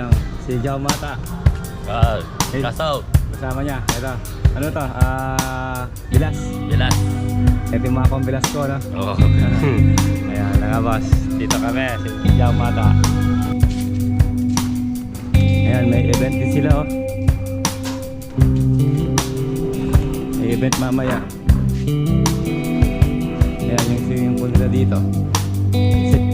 Ayan, si Jao Mata. Ah, Eh. kasaw. Kasama niya. Ito. Ano to? Ah, bilas. Bilas. Ito yung mga pambilas ko, no? Oo. Ayan, mga boss. Dito kami, si Jao Mata. Ayan, may event din sila, oh. May event mamaya. Ayan, yung swimming pool nila dito. Si-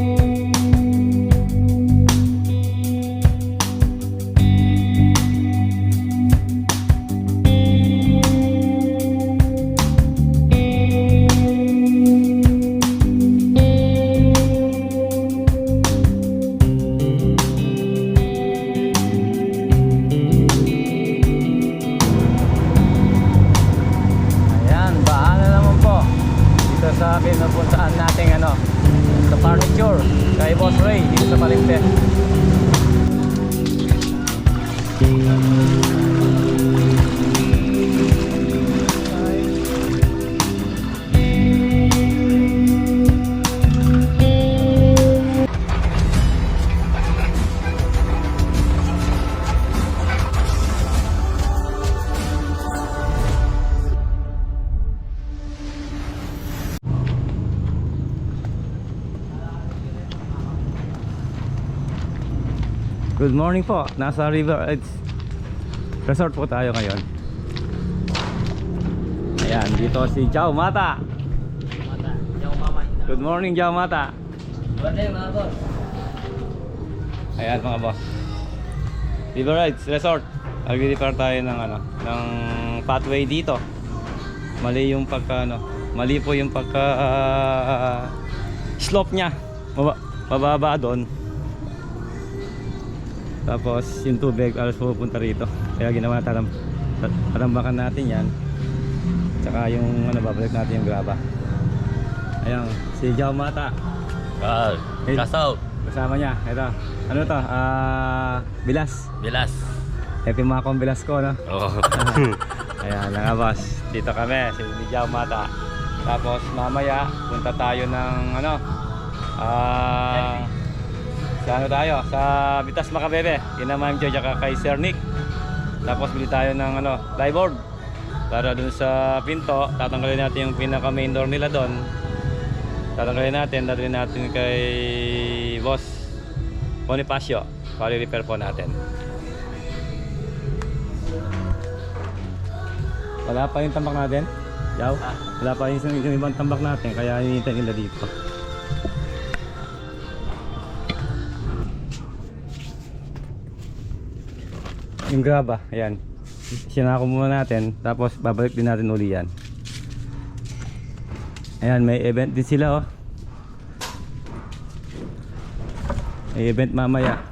Good morning po. Nasa River Edge Resort po tayo ngayon. Ayan, dito si Jao Mata. Good morning, Jao Mata. Ayan mga boss. River Edge Resort. Nag-repair tayo ng ano, ng pathway dito. Mali yung pagka ano, mali po yung pagka ah, slope niya. Maba- mababa doon. Tapos yung tubig alas pupunta rito. Kaya ginawa talam talambakan natin yan. Tsaka yung ano babalik natin yung graba. Ayan, si Jao Mata. Eh. kasaw. Kasama niya. Ito. Ano to? Ah, bilas. Bilas. Yung mga bilas ko, no? Oo. Ayan, mga boss. Dito kami, si Jao Mata. Tapos mamaya, punta tayo ng ano? Ah... sa ano tayo? Sa Bitas Makabebe. Kina Ma'am Jo, tsaka kay Sir Nick. Tapos bili tayo ng ano, flyboard. Para dun sa pinto, tatanggalin natin yung pinaka main door nila doon. Tatanggalin natin, dadalhin natin kay Boss Bonifacio. Para repair po natin. Wala pa yung tambak natin? Yaw? Wala pa yung, yung ibang tambak natin, kaya hinihintay nila dito. Yung graba, ayan. Sinako muna natin, tapos babalik din natin uli yan. Ayan, may event din sila oh. May event mamaya.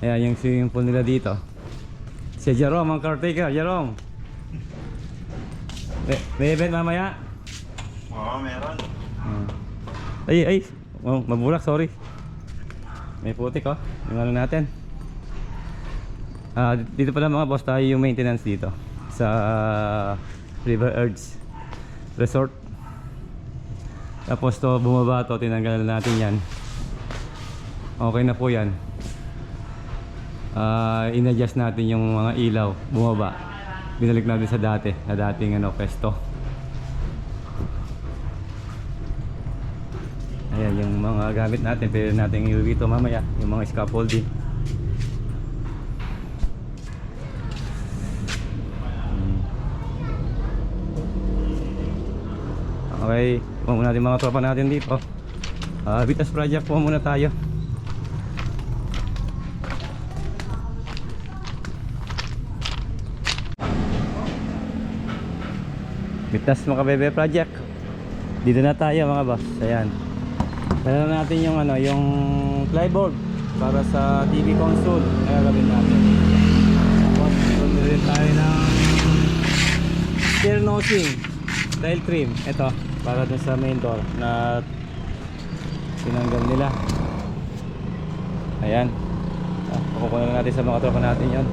Ayan, yung swimming pool nila dito. Si Jerome, ang caretaker. Jerome. May, may event mamaya? Oo, meron. Hmm. Ay, ay. Oh, mabulak, sorry. May putik oh. Yung ano natin. Ah, dito pala mga boss tayo yung maintenance dito sa River Edge Resort. Tapos to bumaba to, tinanggal natin yan. Okay na po yan. Ah, inadjust natin yung mga ilaw, bumaba. Binalik natin sa dati, sa dating ano, pesto. Ayan yung mga gamit natin, pwede natin iuwi ito mamaya, yung mga scaffolding. Okay, huwag muna natin mga tropa natin dito. Ah, Vitas Project po muna tayo. Vitas Makabebe Project. Dito na tayo mga boss. Ayan. Dala na natin yung ano, yung flyboard para sa TV console. Kaya gawin natin. Tapos, bumili tayo ng steer nosing tile trim. Ito, para dun sa main door na tinanggal nila. Ayan. Ah, kukunin na natin sa mga tropa natin yon.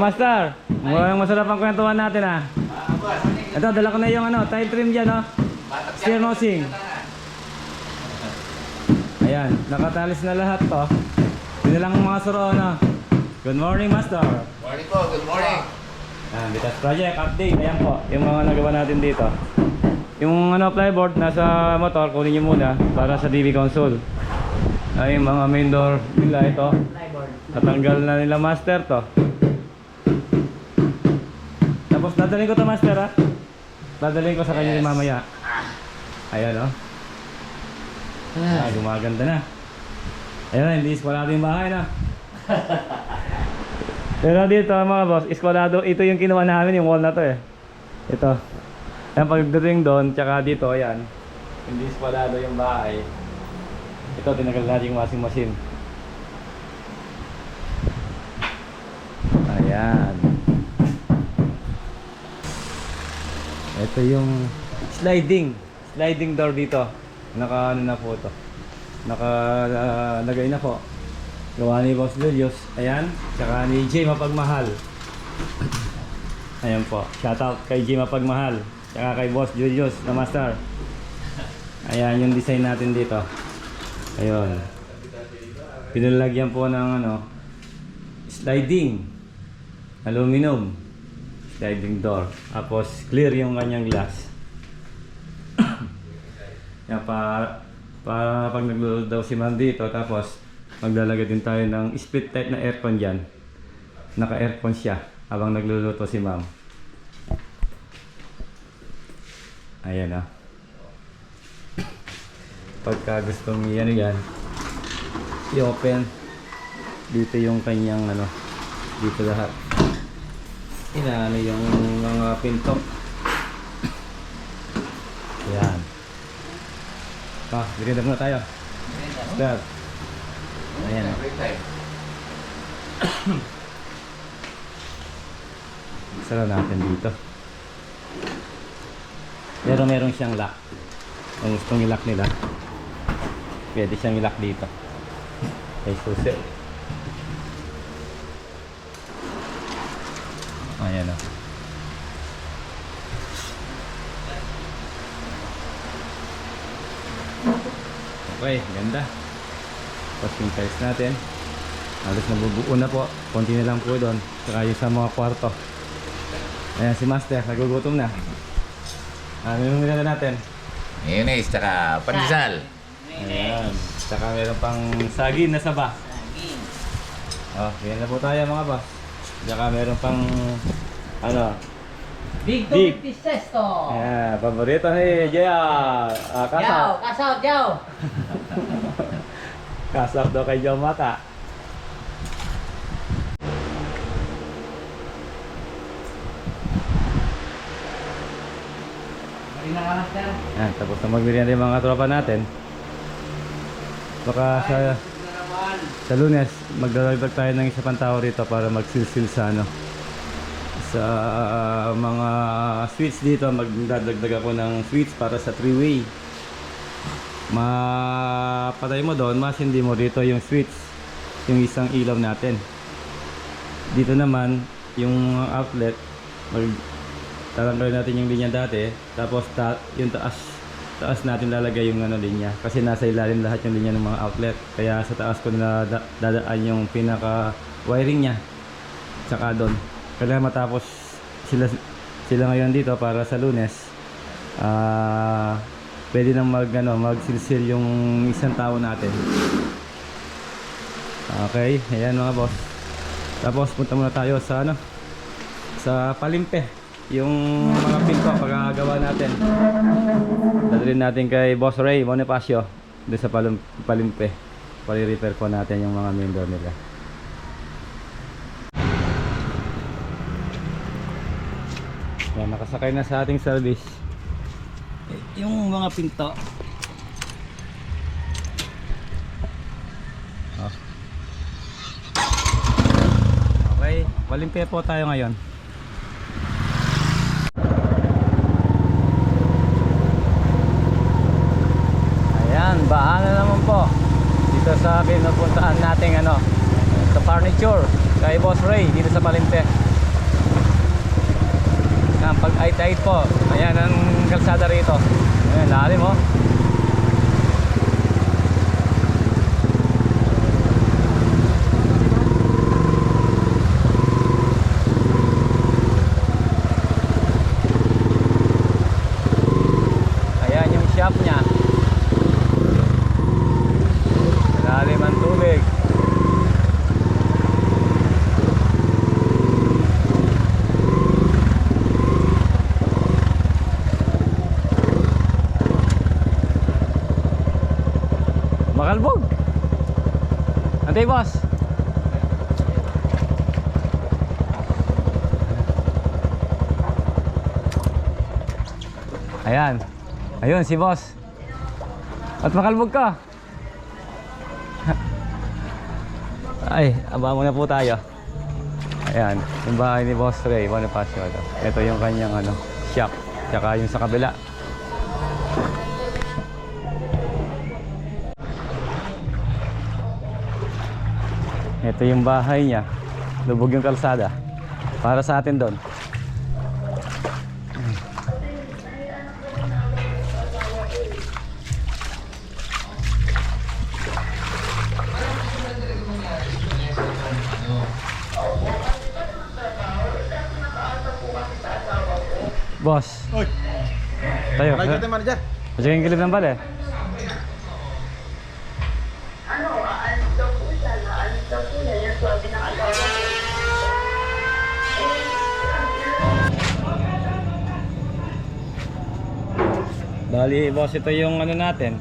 Master. Mukhang masarap ang kwentuhan natin ah. Ito, dala ko na yung ano, tile trim dyan oh. Steer nosing. Ayan, nakatalis na lahat to. Yun na lang ang mga suro na. Good morning, Master. Morning po, good morning. Ayan, Vitas Project, update. Ayan po, yung mga nagawa natin dito. Yung ano, flyboard nasa motor, kunin nyo muna para sa DB console. Ay, yung mga main door nila ito. Natanggal na nila master to. Tapos dadalhin ko to master ha. Dadalhin ko sa kanya ni mamaya. Ayan oh. Ah, gumaganda na. Ayan na, hindi eskwalado yung bahay na. Pero dito mga boss, eskwalado, ito yung kinuha namin, yung wall na to eh. Ito. Ayan, pagdating doon, tsaka dito, ayan. Hindi eskwalado yung bahay. Ito, tinagal natin yung washing machine. Ayan. Ito yung sliding. Sliding door dito. Naka ano na po ito. Naka ah, lagay na po. Gawa ni Boss Julius. Ayan. Tsaka ni Jay Mapagmahal. Ayan po. Shoutout kay Jay Mapagmahal. Tsaka kay Boss Julius na master. Ayan yung design natin dito. Ayun. Pinalagyan po ng ano, sliding. Aluminum. Sliding door. Tapos clear yung kanyang glass. Yan para para pag naglulod daw si ma'am dito tapos maglalagay din tayo ng split type na aircon diyan. Naka-aircon siya habang nagluluto si ma'am. Ayan ah. Pagka gustong yan yan, i-open dito yung kanyang ano, dito lahat. Inaano yung mga pinto. Ayan. Ah, bigyan muna tayo. Start. Ayan. Break time. Sara natin dito. Pero meron siyang lock. Kung gustong i-lock nila, pwede siyang i-lock dito. May susi. Ayan o. Okay, ganda. Tapos yung tiles natin. Halos nabubuo na po. Konti na lang po doon. Saka yung sa mga kwarto. Ayan si Master, nagugutom na. Ano yung nilala natin? Mayonnaise, tsaka pandesal. Ayan. Saka meron pang saging na saba. Oh, yan na po tayo mga boss. Saka meron pang ano, Big Big. Big Pisesto. ayan, paborito ni Jaya. Ah, Yaw, kasap. kasaw, yaw. Kasap daw kay Joe Mata. Marina ka master. Ayan, tapos na magmerienda yung mga tropa natin. Baka sa sa lunes, magdadagdag tayo ng isa pang tao rito para magsilsil sa ano sa ah, mga sweets dito. Magdadagdag ako ng sweets para sa three-way. Mapatay mo doon mas hindi mo dito yung sweets yung isang ilaw natin. Dito naman yung outlet mag tatanggalin natin yung linya dati tapos ta yung taas taas natin lalagay yung ano linya. Kasi nasa ilalim lahat yung linya ng mga outlet. Kaya sa taas ko na da- dadaan yung pinaka wiring nya tsaka doon. Kaya matapos sila sila ngayon dito para sa lunes ah pwede nang mag ano magsilsil yung isang tao natin. Okay ayan mga boss. Tapos punta muna tayo sa ano sa palimpe. Yung mga pinto pagkagawa natin dadalhin natin kay Boss Ray Bonifacio doon sa palim palimpe. Pali-repair po natin yung mga main door nila. Yan nakasakay na sa ating service. Yung mga pinto. Oh. okay palimpe po tayo ngayon nating ano, sa furniture. kay Boss Ray dito sa Palente. Yan, pag ait-ait po. Ayan ang kalsada rito. Ayan, lalim oh. Ayan yung shop niya. Lalim ang tubig. Makalbog. Antay boss. Ayan. Ayun si boss. At makalbog ka. Ay, aba muna po tayo. Ayan, yung bahay ni Boss Ray, Bonifacio. Ito yung kanyang ano, shop. Tsaka yung sa kabila. Ito yung bahay niya. Lubog yung kalsada. Para sa atin doon. Boss. Oy, Tayo. lagi kita manager. Masya yung kilib ng bale. ano, daw po niya, yung sabi ng asawa ko. Bali, boss, ito yung ano natin.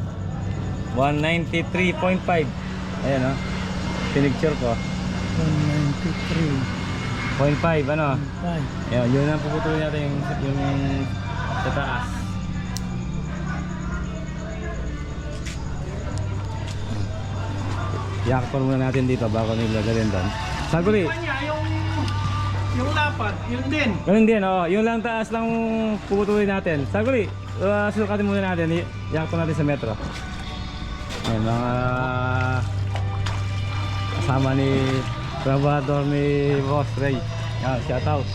193.5. Ayan, oh. Pinicture ko. 193.5, ano? Ayan, yun ang puputulin natin yung, yung sa taas. I-actor muna natin dito bago nilagay doon. Saguli. yung yung lapad, yun din. Ganun din, oh. Yung lang taas lang puputulin natin. Saguli, uh, sukatin muna natin. I-actor natin sa metro. Ayan, mga kasama ni trabador ni Boss Ray. Yan, shout out.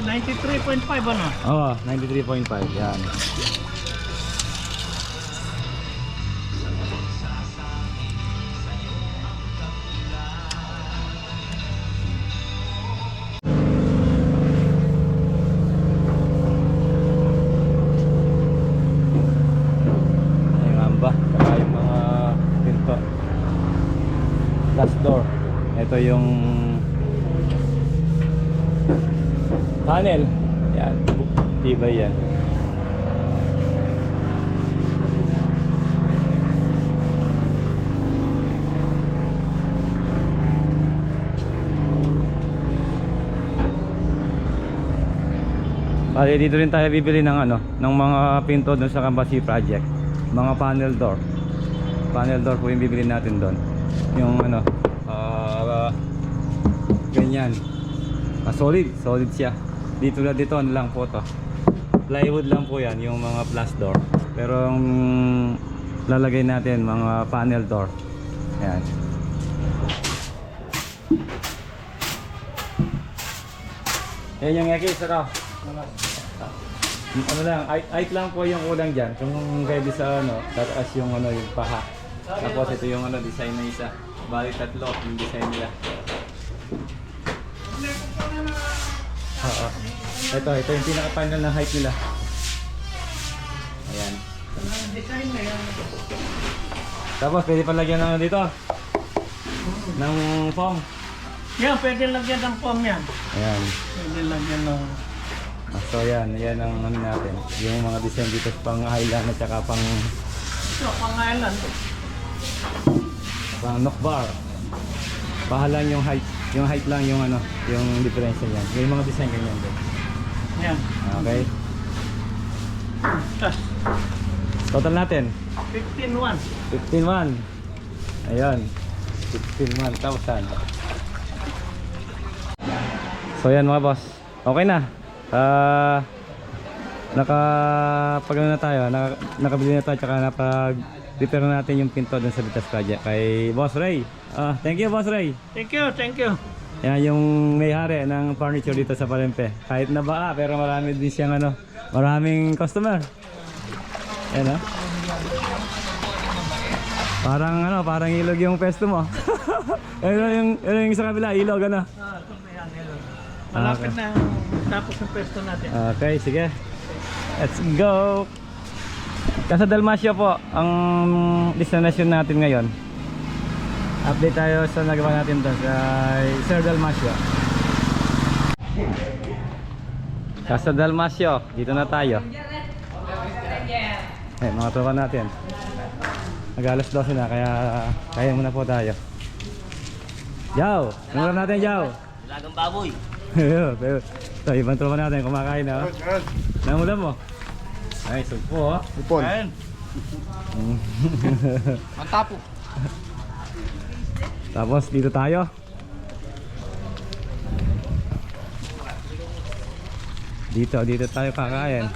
93.5 ano? Oo, 93.5. Yan. Yung amba, saka yung mga pinto. Glass door. Ito yung panel. Yan, tibay yan. Bali dito rin tayo bibili ng ano, ng mga pinto doon sa Kambasi project. Mga panel door. Panel door po yung bibili natin doon. Yung ano, ah ganyan. Ah, solid, solid siya. Dito na dito ano lang po to. Plywood lang po 'yan, yung mga plus door. Pero ang lalagay natin mga panel door. Ayan. Yan yung ekis, saka. Ano lang, height, lang po yung kulang dyan. Kung ready sa ano, tataas yung ano, yung paha. Tapos ito yung ano, design na isa. Bali tatlo yung design nila. Oo. Ito, ito yung pinaka-final na height nila. Ayan. Design na yan. Tapos pwede pa lagyan ng dito. Ng foam. Yan, pwede lagyan ng foam yan. Ayan. Pwede lagyan ng... So yan, yan ang ano natin. Yung mga design dito pang island at saka pang, Ito, pang knock bar. Pahalan yung height. Yung height lang yung ano, yung difference yan. Yung mga design ganyan din. Yan. Okay. Total natin, 15-1. 15.1. Ayun. 61,000. So yan mga boss. Okay na. Ah naka pag ano na tayo, naka, nakabili na tayo tsaka napag repair na natin yung pinto dun sa Vitas Project kay Boss Ray. Ah, thank you Boss Ray. Thank you, thank you. Yan yung may-hari ng furniture dito sa Palempe. Kahit na baka pero marami din siyang ano, maraming customer. Yan ah. Parang ano, parang ilog yung pesto mo. ano yung, ano yung sa kabila, ilog ano. Ah, ito yan, hello. Malapit na tapos ng pwesto natin. Okay, sige. Let's go! Casa Dalmasio po ang destination natin ngayon. Update tayo sa nagawa natin doon sa Sir Dalmasio. Casa Dalmasio, dito na tayo. Eh, mga tropa natin. Mag alas 12 na, kaya kaya muna po tayo. Yaw! Numulan natin, Yaw! Lagang baboy. Ito, ibang tropa natin, kumakain na. oh. Nangulam mo? Ay, sugpo oh. Ipon. Ang tapo. Tapos dito tayo. Dito, dito tayo kakain.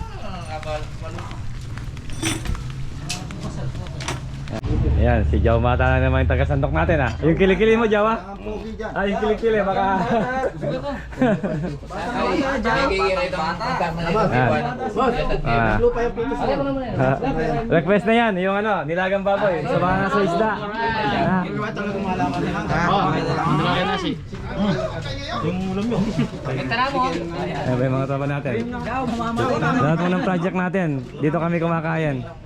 Ayan, si Jaw Mata na naman yung taga-sandok natin ah. Yung kilikili mo, Jaw ah. Yung kilikili, baka... Ah. Request na yan, yung ano, nilagang baboy, sa mga nasa isda. Ah. Ayan ba yung mga tropa natin? Lahat mo ng project natin, dito kami kumakain.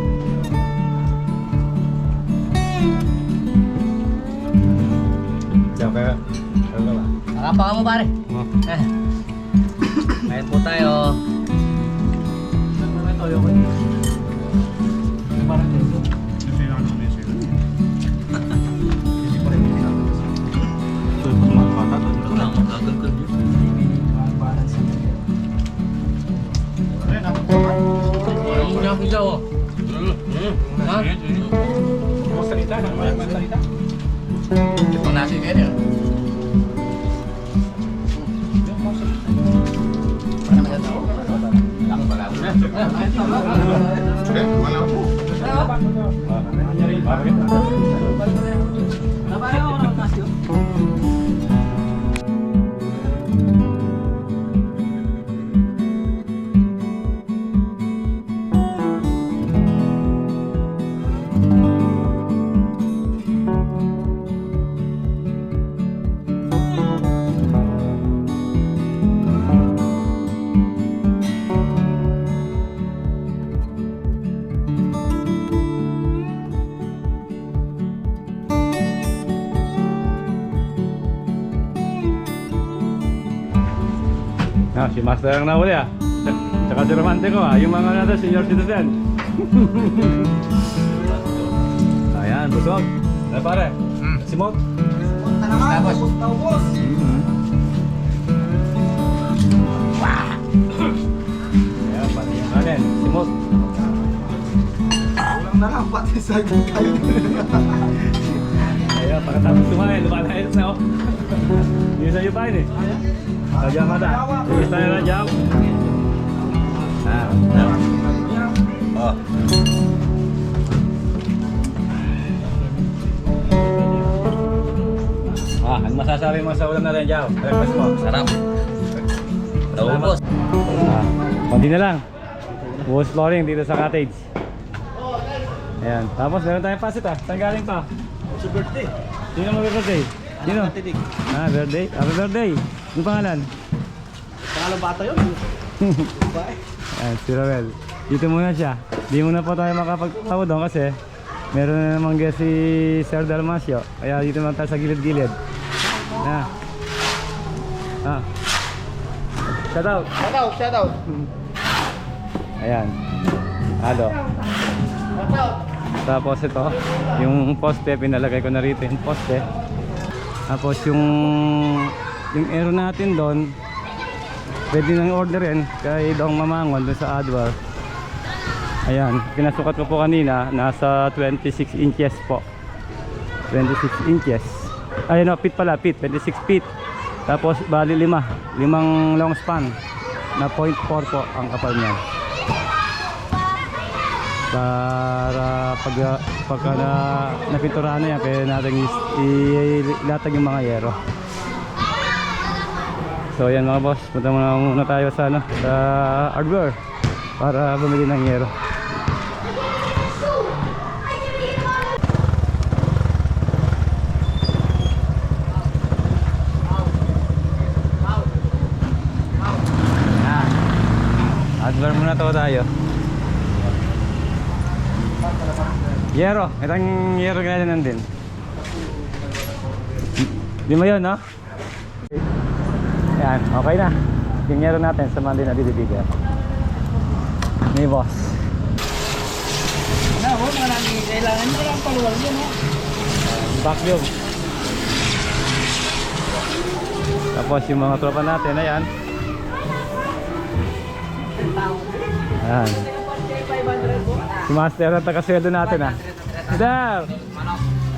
ba? Nakapaka mo pare. Oh. Eh. Kain po tayo. Ang yung pizza oh. Ha? Ito nasi ganyan. Okay, wala po. Ah, si Master ang nahuli ah. Tsaka si Romante ko ah. Yung mga natin, senior citizen. Ayan, busog. Ano pare? Simot. Tapos, Ayan, pati yung kanin. Simot. Ayan, pagkatapos kumain, lumalayas na ako. Hindi sa'yo pa yun eh. Kaya mata. Sige tayo na, Jam. Ah, oh, ah, ano masasabi mo sa ulam natin, Jam? Breakfast mo. Sarap. Naubos. Ah, konti na lang. Buhos flooring dito sa cottage. Ayan. Tapos meron tayong pasit ah. Saan galing pa? Sa birthday. Sino mag-birthday? Sino? Ah, birthday. Happy birthday. Yung pangalan? Pangalan bata yun. Ayan, si Roel. Dito muna siya. Di muna po tayo makapagtawo doon kasi meron na namang guest si Sir Dalmasio. Kaya dito naman tayo sa gilid-gilid. Na. Ah. Shout out. Shout out, shout out. Ayan. Halo. Shout out. Tapos ito, yung poste, pinalagay ko na rito yung poste. Tapos yung yung aero natin doon, pwede nang orderin kay Dong Mamangon doon sa Adwar. Ayan, pinasukat ko po kanina, nasa 26 inches po. 26 inches. Ay no, feet pala, feet, 26 feet. Tapos bali lima, limang long span na 0.4 po ang kapal niya para pag pagka na napinturahan na yan kaya natin ilatag yung mga yero so yan mga boss punta muna tayo sa ano sa hardware para bumili ng yero hardware muna to tayo Yero, itang yero ganyan din. Di mo yun, no? Yan, okay na. Yero natin sa mga din na bibigyan. Ni boss. Na, huwag mo nang kailangan mo lang paluwal yun, ha? Vacuum. Tapos yung mga tropa natin, ayan. Ayan. Si Master ang taga-sweldo natin ah. Master!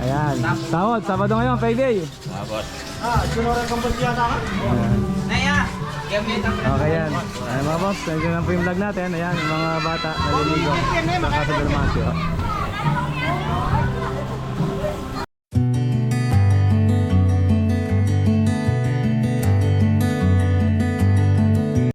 Ayan. Tawad, Sabado ngayon, payday. Ah, sinuran kang boss yata ka? Ayan. Okay yan. Ayan mga boss, nandiyan lang po yung vlog natin. Ayan, yung mga bata naliligo del Masio.